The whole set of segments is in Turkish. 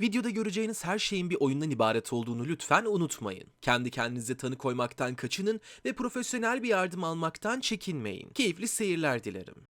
Videoda göreceğiniz her şeyin bir oyundan ibaret olduğunu lütfen unutmayın. Kendi kendinize tanı koymaktan kaçının ve profesyonel bir yardım almaktan çekinmeyin. Keyifli seyirler dilerim.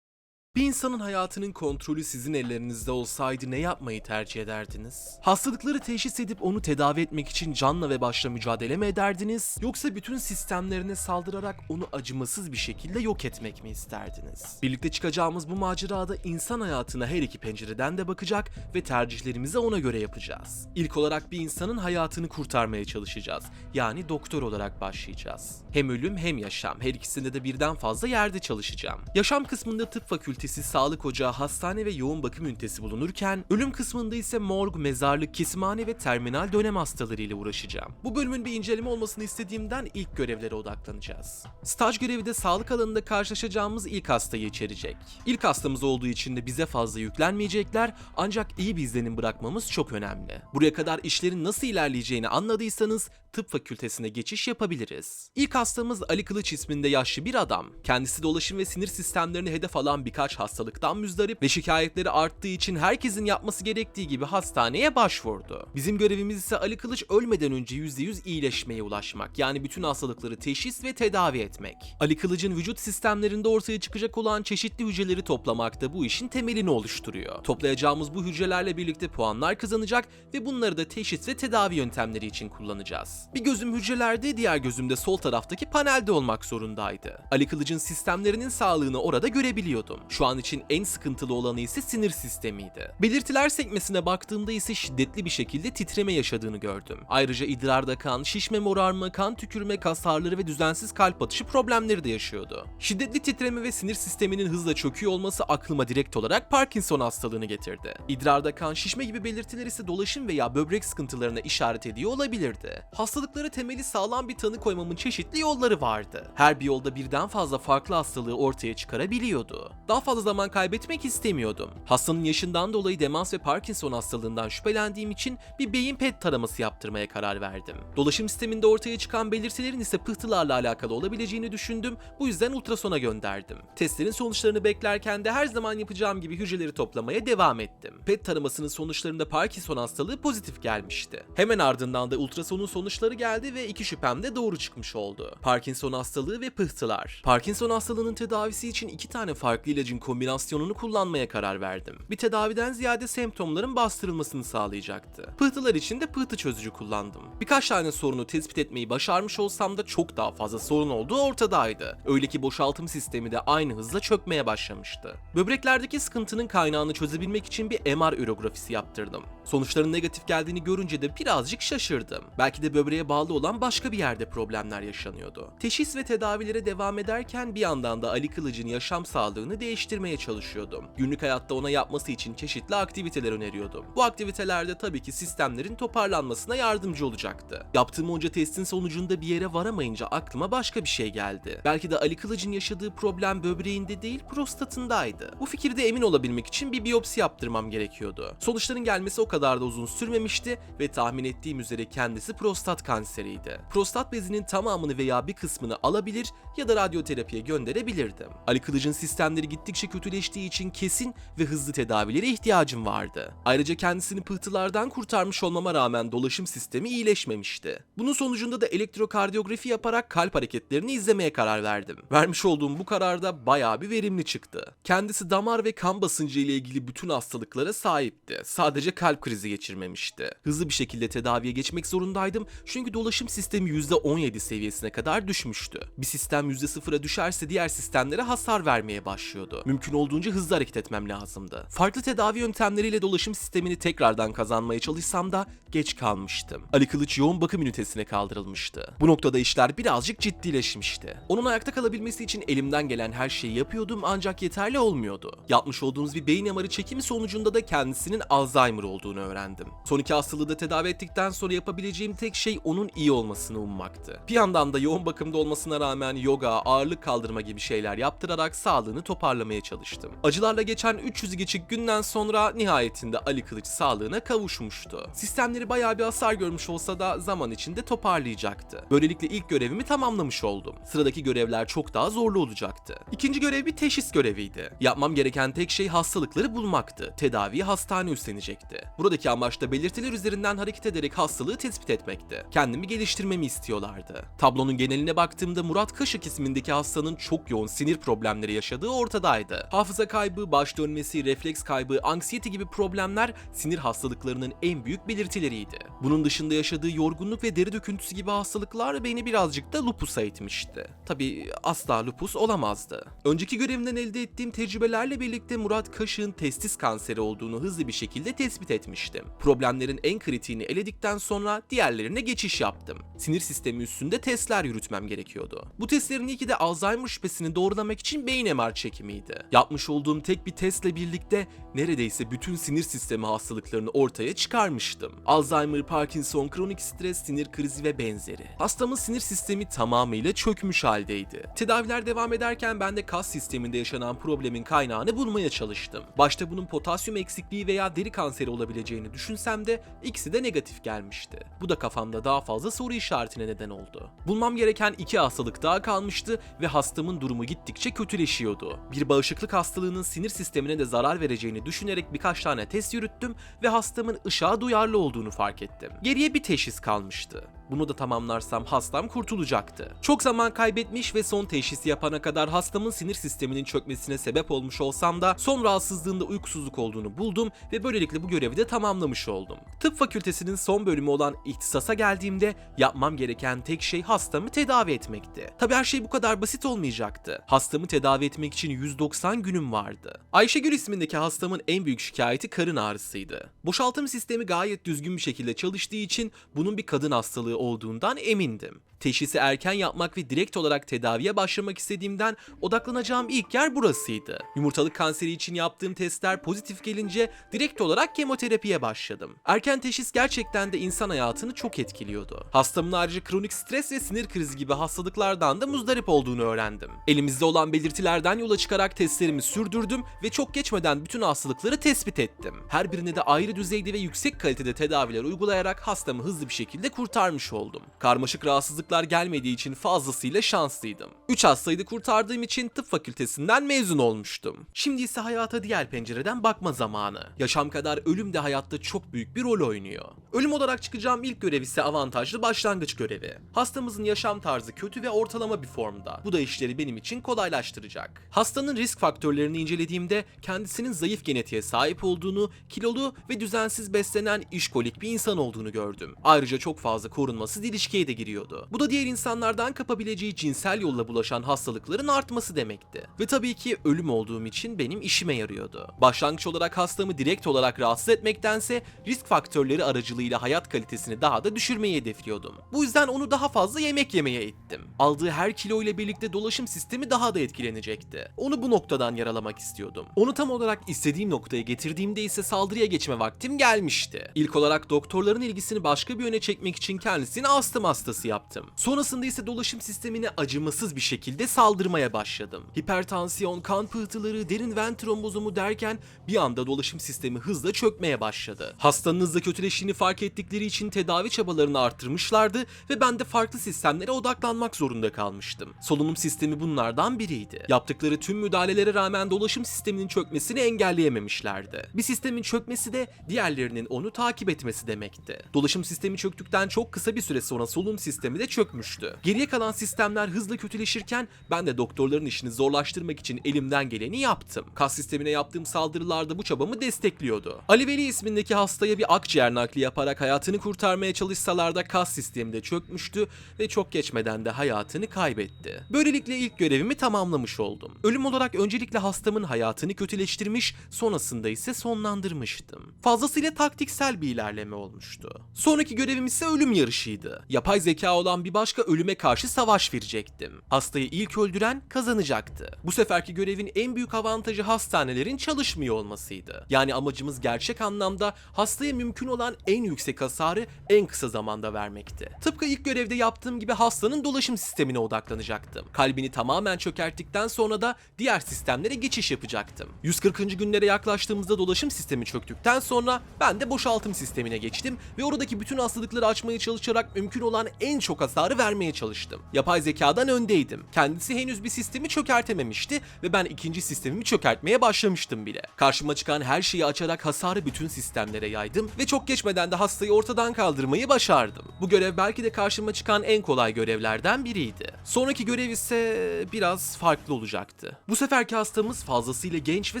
Bir insanın hayatının kontrolü sizin ellerinizde olsaydı ne yapmayı tercih ederdiniz? Hastalıkları teşhis edip onu tedavi etmek için canla ve başla mücadele mi ederdiniz? Yoksa bütün sistemlerine saldırarak onu acımasız bir şekilde yok etmek mi isterdiniz? Birlikte çıkacağımız bu macerada insan hayatına her iki pencereden de bakacak ve tercihlerimizi ona göre yapacağız. İlk olarak bir insanın hayatını kurtarmaya çalışacağız. Yani doktor olarak başlayacağız. Hem ölüm hem yaşam. Her ikisinde de birden fazla yerde çalışacağım. Yaşam kısmında tıp fakültesi, sağlık ocağı, hastane ve yoğun bakım ünitesi bulunurken, ölüm kısmında ise morg, mezarlık, kesimhane ve terminal dönem hastaları ile uğraşacağım. Bu bölümün bir inceleme olmasını istediğimden ilk görevlere odaklanacağız. Staj görevi de sağlık alanında karşılaşacağımız ilk hastayı içerecek. İlk hastamız olduğu için de bize fazla yüklenmeyecekler ancak iyi bir izlenim bırakmamız çok önemli. Buraya kadar işlerin nasıl ilerleyeceğini anladıysanız tıp fakültesine geçiş yapabiliriz. İlk hastamız Ali Kılıç isminde yaşlı bir adam. Kendisi dolaşım ve sinir sistemlerini hedef alan birkaç hastalıktan müzdarip ve şikayetleri arttığı için herkesin yapması gerektiği gibi hastaneye başvurdu. Bizim görevimiz ise Ali Kılıç ölmeden önce %100 iyileşmeye ulaşmak. Yani bütün hastalıkları teşhis ve tedavi etmek. Ali Kılıç'ın vücut sistemlerinde ortaya çıkacak olan çeşitli hücreleri toplamak da bu işin temelini oluşturuyor. Toplayacağımız bu hücrelerle birlikte puanlar kazanacak ve bunları da teşhis ve tedavi yöntemleri için kullanacağız. Bir gözüm hücrelerde, diğer gözüm de sol taraftaki panelde olmak zorundaydı. Ali Kılıç'ın sistemlerinin sağlığını orada görebiliyordum. Şu an için en sıkıntılı olanı ise sinir sistemiydi. Belirtiler sekmesine baktığımda ise şiddetli bir şekilde titreme yaşadığını gördüm. Ayrıca idrarda kan, şişme morarma, kan tükürme, kas ağrıları ve düzensiz kalp atışı problemleri de yaşıyordu. Şiddetli titreme ve sinir sisteminin hızla çöküyor olması aklıma direkt olarak Parkinson hastalığını getirdi. İdrarda kan, şişme gibi belirtiler ise dolaşım veya böbrek sıkıntılarına işaret ediyor olabilirdi. Hastalıkları temeli sağlam bir tanı koymamın çeşitli yolları vardı. Her bir yolda birden fazla farklı hastalığı ortaya çıkarabiliyordu. Daha fazla zaman kaybetmek istemiyordum. Hastanın yaşından dolayı demans ve Parkinson hastalığından şüphelendiğim için bir beyin PET taraması yaptırmaya karar verdim. Dolaşım sisteminde ortaya çıkan belirtilerin ise pıhtılarla alakalı olabileceğini düşündüm. Bu yüzden ultrasona gönderdim. Testlerin sonuçlarını beklerken de her zaman yapacağım gibi hücreleri toplamaya devam ettim. PET taramasının sonuçlarında Parkinson hastalığı pozitif gelmişti. Hemen ardından da ultrasonun sonuçları geldi ve iki şüphem de doğru çıkmış oldu. Parkinson hastalığı ve pıhtılar. Parkinson hastalığının tedavisi için iki tane farklı ilacın kombinasyonunu kullanmaya karar verdim. Bir tedaviden ziyade semptomların bastırılmasını sağlayacaktı. Pıhtılar için de pıhtı çözücü kullandım. Birkaç tane sorunu tespit etmeyi başarmış olsam da çok daha fazla sorun olduğu ortadaydı. Öyle ki boşaltım sistemi de aynı hızla çökmeye başlamıştı. Böbreklerdeki sıkıntının kaynağını çözebilmek için bir MR ürografisi yaptırdım. Sonuçların negatif geldiğini görünce de birazcık şaşırdım. Belki de böbreğe bağlı olan başka bir yerde problemler yaşanıyordu. Teşhis ve tedavilere devam ederken bir yandan da Ali Kılıç'ın yaşam sağlığını değiştirmeye çalışıyordum. Günlük hayatta ona yapması için çeşitli aktiviteler öneriyordum. Bu aktivitelerde tabii ki sistemlerin toparlanmasına yardımcı olacaktı. Yaptığım onca testin sonucunda bir yere varamayınca aklıma başka bir şey geldi. Belki de Ali Kılıç'ın yaşadığı problem böbreğinde değil prostatındaydı. Bu fikirde emin olabilmek için bir biyopsi yaptırmam gerekiyordu. Sonuçların gelmesi o kadar da uzun sürmemişti ve tahmin ettiğim üzere kendisi prostat kanseriydi. Prostat bezinin tamamını veya bir kısmını alabilir ya da radyoterapiye gönderebilirdim. Ali Kılıç'ın sistemleri gittikçe kötüleştiği için kesin ve hızlı tedavilere ihtiyacım vardı. Ayrıca kendisini pıhtılardan kurtarmış olmama rağmen dolaşım sistemi iyileşmemişti. Bunun sonucunda da elektrokardiyografi yaparak kalp hareketlerini izlemeye karar verdim. Vermiş olduğum bu kararda bayağı bir verimli çıktı. Kendisi damar ve kan basıncı ile ilgili bütün hastalıklara sahipti. Sadece kalp krizi geçirmemişti. Hızlı bir şekilde tedaviye geçmek zorundaydım çünkü dolaşım sistemi %17 seviyesine kadar düşmüştü. Bir sistem %0'a düşerse diğer sistemlere hasar vermeye başlıyordu. Mümkün olduğunca hızlı hareket etmem lazımdı. Farklı tedavi yöntemleriyle dolaşım sistemini tekrardan kazanmaya çalışsam da geç kalmıştım. Ali Kılıç yoğun bakım ünitesine kaldırılmıştı. Bu noktada işler birazcık ciddileşmişti. Onun ayakta kalabilmesi için elimden gelen her şeyi yapıyordum ancak yeterli olmuyordu. Yapmış olduğumuz bir beyin MR'ı çekimi sonucunda da kendisinin Alzheimer olduğunu öğrendim. Son iki hastalığı da tedavi ettikten sonra yapabileceğim tek şey onun iyi olmasını ummaktı. Bir yandan da yoğun bakımda olmasına rağmen yoga, ağırlık kaldırma gibi şeyler yaptırarak sağlığını toparlamaya kurtarmaya çalıştım. Acılarla geçen 300'ü geçik günden sonra nihayetinde Ali Kılıç sağlığına kavuşmuştu. Sistemleri bayağı bir hasar görmüş olsa da zaman içinde toparlayacaktı. Böylelikle ilk görevimi tamamlamış oldum. Sıradaki görevler çok daha zorlu olacaktı. İkinci görev bir teşhis göreviydi. Yapmam gereken tek şey hastalıkları bulmaktı. Tedaviyi hastane üstlenecekti. Buradaki amaç da belirtiler üzerinden hareket ederek hastalığı tespit etmekti. Kendimi geliştirmemi istiyorlardı. Tablonun geneline baktığımda Murat Kaşık ismindeki hastanın çok yoğun sinir problemleri yaşadığı ortadaydı. Hafıza kaybı, baş dönmesi, refleks kaybı, anksiyete gibi problemler sinir hastalıklarının en büyük belirtileriydi. Bunun dışında yaşadığı yorgunluk ve deri döküntüsü gibi hastalıklar beni birazcık da lupusa itmişti. Tabi asla lupus olamazdı. Önceki görevimden elde ettiğim tecrübelerle birlikte Murat Kaşık'ın testis kanseri olduğunu hızlı bir şekilde tespit etmiştim. Problemlerin en kritiğini eledikten sonra diğerlerine geçiş yaptım. Sinir sistemi üstünde testler yürütmem gerekiyordu. Bu testlerin ilki de Alzheimer şüphesini doğrulamak için beyin MR çekimiydi. Yapmış olduğum tek bir testle birlikte neredeyse bütün sinir sistemi hastalıklarını ortaya çıkarmıştım. Alzheimer, Parkinson, kronik stres, sinir krizi ve benzeri. Hastamın sinir sistemi tamamıyla çökmüş haldeydi. Tedaviler devam ederken ben de kas sisteminde yaşanan problemin kaynağını bulmaya çalıştım. Başta bunun potasyum eksikliği veya deri kanseri olabileceğini düşünsem de ikisi de negatif gelmişti. Bu da kafamda daha fazla soru işaretine neden oldu. Bulmam gereken iki hastalık daha kalmıştı ve hastamın durumu gittikçe kötüleşiyordu. Bir bağışıklık hastalığının sinir sistemine de zarar vereceğini düşünerek birkaç tane test yürüttüm ve hastamın ışığa duyarlı olduğunu fark ettim. Geriye bir teşhis kalmıştı. Bunu da tamamlarsam hastam kurtulacaktı. Çok zaman kaybetmiş ve son teşhisi yapana kadar hastamın sinir sisteminin çökmesine sebep olmuş olsam da son rahatsızlığında uykusuzluk olduğunu buldum ve böylelikle bu görevi de tamamlamış oldum. Tıp fakültesinin son bölümü olan ihtisasa geldiğimde yapmam gereken tek şey hastamı tedavi etmekti. Tabi her şey bu kadar basit olmayacaktı. Hastamı tedavi etmek için 190 günüm vardı. Ayşegül ismindeki hastamın en büyük şikayeti karın ağrısıydı. Boşaltım sistemi gayet düzgün bir şekilde çalıştığı için bunun bir kadın hastalığı olduğundan emindim. Teşhisi erken yapmak ve direkt olarak tedaviye başlamak istediğimden odaklanacağım ilk yer burasıydı. Yumurtalık kanseri için yaptığım testler pozitif gelince direkt olarak kemoterapiye başladım. Erken teşhis gerçekten de insan hayatını çok etkiliyordu. Hastamın ayrıca kronik stres ve sinir krizi gibi hastalıklardan da muzdarip olduğunu öğrendim. Elimizde olan belirtilerden yola çıkarak testlerimi sürdürdüm ve çok geçmeden bütün hastalıkları tespit ettim. Her birine de ayrı düzeyde ve yüksek kalitede tedaviler uygulayarak hastamı hızlı bir şekilde kurtarmış oldum. Karmaşık rahatsızlıklar gelmediği için fazlasıyla şanslıydım. 3 hastayı da kurtardığım için tıp fakültesinden mezun olmuştum. Şimdi ise hayata diğer pencereden bakma zamanı. Yaşam kadar ölüm de hayatta çok büyük bir rol oynuyor. Ölüm olarak çıkacağım ilk görev ise avantajlı başlangıç görevi. Hastamızın yaşam tarzı kötü ve ortalama bir formda. Bu da işleri benim için kolaylaştıracak. Hastanın risk faktörlerini incelediğimde kendisinin zayıf genetiğe sahip olduğunu, kilolu ve düzensiz beslenen işkolik bir insan olduğunu gördüm. Ayrıca çok fazla korunması ilişkiye de giriyordu. Bu da diğer insanlardan kapabileceği cinsel yolla bulaşan hastalıkların artması demekti. Ve tabii ki ölüm olduğum için benim işime yarıyordu. Başlangıç olarak hastamı direkt olarak rahatsız etmektense risk faktörleri aracılığıyla hayat kalitesini daha da düşürmeyi hedefliyordum. Bu yüzden onu daha fazla yemek yemeye ittim. Aldığı her kilo ile birlikte dolaşım sistemi daha da etkilenecekti. Onu bu noktadan yaralamak istiyordum. Onu tam olarak istediğim noktaya getirdiğimde ise saldırıya geçme vaktim gelmişti. İlk olarak doktorların ilgisini başka bir yöne çekmek için kendisini astım hastası yaptım. Sonrasında ise dolaşım sistemine acımasız bir şekilde saldırmaya başladım. Hipertansiyon, kan pıhtıları, derin ven trombozumu derken bir anda dolaşım sistemi hızla çökmeye başladı. Hastanın hızla kötüleştiğini fark ettikleri için tedavi çabalarını arttırmışlardı ve ben de farklı sistemlere odaklanmak zorunda kalmıştım. Solunum sistemi bunlardan biriydi. Yaptıkları tüm müdahalelere rağmen dolaşım sisteminin çökmesini engelleyememişlerdi. Bir sistemin çökmesi de diğerlerinin onu takip etmesi demekti. Dolaşım sistemi çöktükten çok kısa bir süre sonra solunum sistemi de çökmüştü. Geriye kalan sistemler hızla kötüleşirken ben de doktorların işini zorlaştırmak için elimden geleni yaptım. Kas sistemine yaptığım saldırılarda bu çabamı destekliyordu. Ali Veli ismindeki hastaya bir akciğer nakli yaparak hayatını kurtarmaya çalışsalar da kas sistemi de çökmüştü ve çok geçmeden de hayatını kaybetti. Böylelikle ilk görevimi tamamlamış oldum. Ölüm olarak öncelikle hastamın hayatını kötüleştirmiş, sonrasında ise sonlandırmıştım. Fazlasıyla taktiksel bir ilerleme olmuştu. Sonraki görevim ise ölüm yarışıydı. Yapay zeka olan bir bir başka ölüme karşı savaş verecektim. Hastayı ilk öldüren kazanacaktı. Bu seferki görevin en büyük avantajı hastanelerin çalışmıyor olmasıydı. Yani amacımız gerçek anlamda hastaya mümkün olan en yüksek hasarı en kısa zamanda vermekti. Tıpkı ilk görevde yaptığım gibi hastanın dolaşım sistemine odaklanacaktım. Kalbini tamamen çökerttikten sonra da diğer sistemlere geçiş yapacaktım. 140. günlere yaklaştığımızda dolaşım sistemi çöktükten sonra ben de boşaltım sistemine geçtim ve oradaki bütün hastalıkları açmaya çalışarak mümkün olan en çok hasarı vermeye çalıştım. Yapay zekadan öndeydim. Kendisi henüz bir sistemi çökertememişti ve ben ikinci sistemimi çökertmeye başlamıştım bile. Karşıma çıkan her şeyi açarak hasarı bütün sistemlere yaydım ve çok geçmeden de hastayı ortadan kaldırmayı başardım. Bu görev belki de karşıma çıkan en kolay görevlerden biriydi. Sonraki görev ise biraz farklı olacaktı. Bu seferki hastamız fazlasıyla genç ve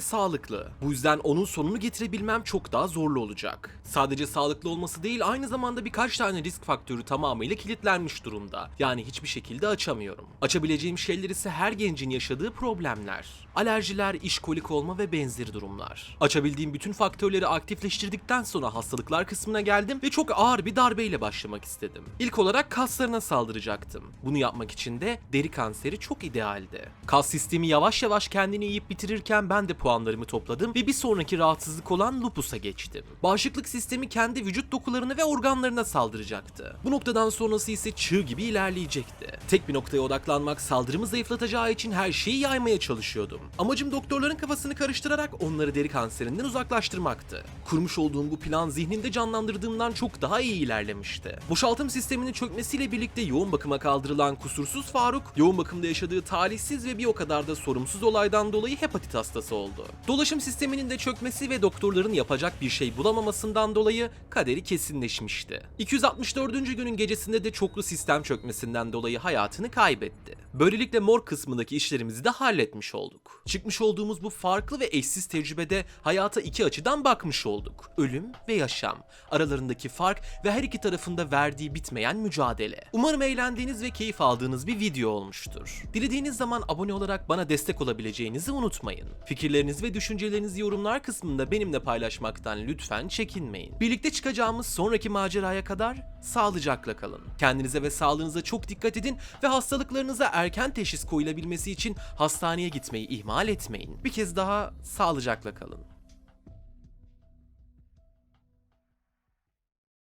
sağlıklı. Bu yüzden onun sonunu getirebilmem çok daha zorlu olacak. Sadece sağlıklı olması değil aynı zamanda birkaç tane risk faktörü tamamıyla kilitlenmiş durumda. Yani hiçbir şekilde açamıyorum. Açabileceğim şeyler ise her gencin yaşadığı problemler. Alerjiler, işkolik olma ve benzeri durumlar. Açabildiğim bütün faktörleri aktifleştirdikten sonra hastalıklar kısmına geldim ve çok ağır bir darbeyle başlamak istedim. İlk olarak kaslarına saldıracaktım. Bunu yapmak için de deri kanseri çok idealdi. Kas sistemi yavaş yavaş kendini yiyip bitirirken ben de puanlarımı topladım ve bir sonraki rahatsızlık olan lupusa geçtim. Bağışıklık sistemi kendi vücut dokularını ve organlarına saldıracaktı. Bu noktadan sonrası ise çığ gibi ilerleyecekti. Tek bir noktaya odaklanmak saldırımı zayıflatacağı için her şeyi yaymaya çalışıyordum. Amacım doktorların kafasını karıştırarak onları deri kanserinden uzaklaştırmaktı. Kurmuş olduğum bu plan zihnimde canlandırdığımdan çok daha iyi ilerlemişti. Boşaltım sisteminin çökmesiyle birlikte yoğun bakıma kaldırılan kusursuz Faruk, yoğun bakımda yaşadığı talihsiz ve bir o kadar da sorumsuz olaydan dolayı hepatit hastası oldu. Dolaşım sisteminin de çökmesi ve doktorların yapacak bir şey bulamamasından dolayı kaderi kesinleşmişti. 264. günün gecesinde de çoklu sistem çökmesinden dolayı hayatını kaybetti. Böylelikle mor kısmındaki işlerimizi de halletmiş olduk. Çıkmış olduğumuz bu farklı ve eşsiz tecrübede hayata iki açıdan bakmış olduk. Ölüm ve yaşam. Aralarındaki fark ve her iki tarafında verdiği bitmeyen mücadele. Umarım eğlendiğiniz ve keyif aldığınız bir video olmuştur. Dilediğiniz zaman abone olarak bana destek olabileceğinizi unutmayın. Fikirlerinizi ve düşüncelerinizi yorumlar kısmında benimle paylaşmaktan lütfen çekinmeyin. Birlikte çıkacağımız sonraki maceraya kadar sağlıcakla kalın. Kendinize ve sağlığınıza çok dikkat edin ve hastalıklarınıza erken teşhis koyulabilmesi için hastaneye gitmeyi ihmal etmeyin. Bir kez daha sağlıcakla kalın.